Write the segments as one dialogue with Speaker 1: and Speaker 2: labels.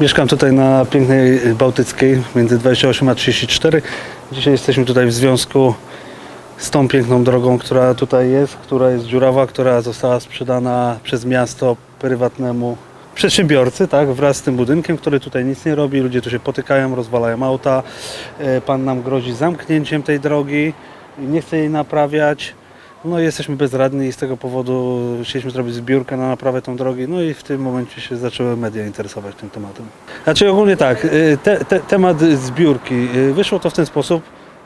Speaker 1: Mieszkam tutaj na pięknej Bałtyckiej między 28 a 34. Dzisiaj jesteśmy tutaj w związku z tą piękną drogą, która tutaj jest, która jest dziurawa, która została sprzedana przez miasto prywatnemu przedsiębiorcy, tak, wraz z tym budynkiem, który tutaj nic nie robi. Ludzie tu się potykają, rozwalają auta. E, Pan nam grozi zamknięciem tej drogi nie chce jej naprawiać. No jesteśmy bezradni i z tego powodu chcieliśmy zrobić zbiórkę na naprawę tą drogi, no i w tym momencie się zaczęły media interesować tym tematem. Znaczy ogólnie tak, y, te, te, temat zbiórki, y, wyszło to w ten sposób,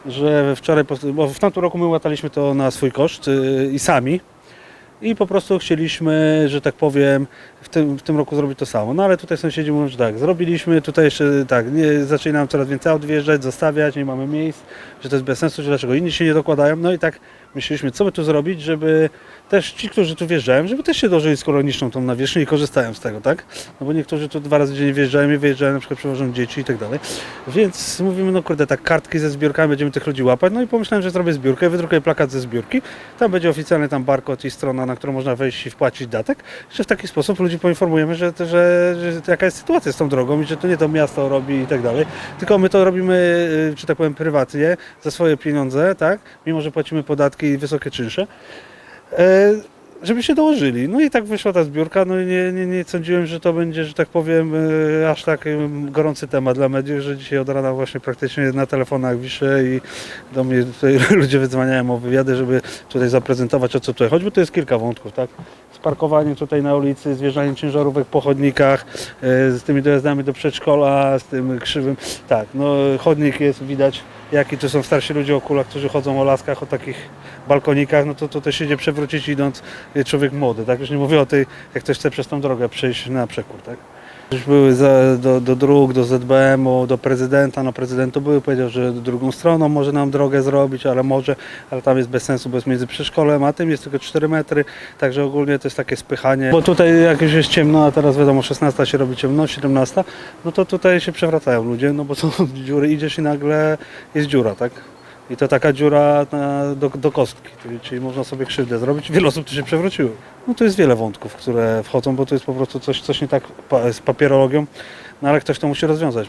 Speaker 1: że wczoraj, bo w tamtym roku my łataliśmy to na swój koszt y, i sami i po prostu chcieliśmy, że tak powiem, w tym, w tym roku zrobić to samo. No ale tutaj sąsiedzi mówią, że tak, zrobiliśmy, tutaj jeszcze tak, nie, zaczęli nam coraz więcej aut zostawiać, nie mamy miejsc, że to jest bez sensu, że dlaczego inni się nie dokładają. No i tak myśleliśmy, co by tu zrobić, żeby też ci, którzy tu wjeżdżają, żeby też się dożyli, skoro niszczą tą nawierzchnię i korzystają z tego, tak? No bo niektórzy tu dwa razy dziennie wjeżdżają i wyjeżdżają, na przykład przewożą dzieci i tak dalej. Więc mówimy, no kurde, tak kartki ze zbiórkami, będziemy tych ludzi łapać. No i pomyślałem, że zrobię zbiórkę, wydrukuję plakat ze zbiórki. Tam będzie oficjalny tam barkod i strona, na którą można wejść i wpłacić datek. Że w taki sposób ludzi poinformujemy, że, że, że jaka jest sytuacja z tą drogą i że to nie to miasto robi i tak dalej. Tylko my to robimy, czy tak powiem, prywatnie, za swoje pieniądze, tak? Mimo, że płacimy podatki i wysokie czynsze. Żeby się dołożyli. No i tak wyszła ta zbiórka, no i nie, nie, nie sądziłem, że to będzie, że tak powiem, e, aż tak e, gorący temat dla mediów, że dzisiaj od rana właśnie praktycznie na telefonach wiszę i do mnie tutaj ludzie wydzwaniają o wywiady, żeby tutaj zaprezentować o co tutaj chodzi, bo to jest kilka wątków, tak? Z parkowaniem tutaj na ulicy, zwierzaniem ciężarówek po chodnikach, e, z tymi dojazdami do przedszkola, z tym krzywym, tak, no chodnik jest, widać jaki tu są starsi ludzie o kulach, którzy chodzą o laskach, o takich balkonikach, no to to też idzie przewrócić idąc y, człowiek młody, tak? Już nie mówię o tej, jak ktoś chce przez tą drogę przejść na przekór, tak? Już były za, do, do dróg, do ZBM-u, do prezydenta, no prezydent to były, powiedział, że drugą stroną może nam drogę zrobić, ale może, ale tam jest bez sensu, bo jest między przedszkolem a tym jest tylko 4 metry, także ogólnie to jest takie spychanie. Bo tutaj jak już jest ciemno, a teraz wiadomo 16 się robi ciemno, 17, no to tutaj się przewracają ludzie, no bo są dziury, idziesz i nagle jest dziura, tak? I to taka dziura na, do, do kostki, czyli- można sobie krzywdę zrobić. Wiele osób tu się przewróciło. No to jest wiele wątków, które wchodzą, bo to jest po prostu coś, coś nie tak z papierologią, no ale ktoś to musi rozwiązać.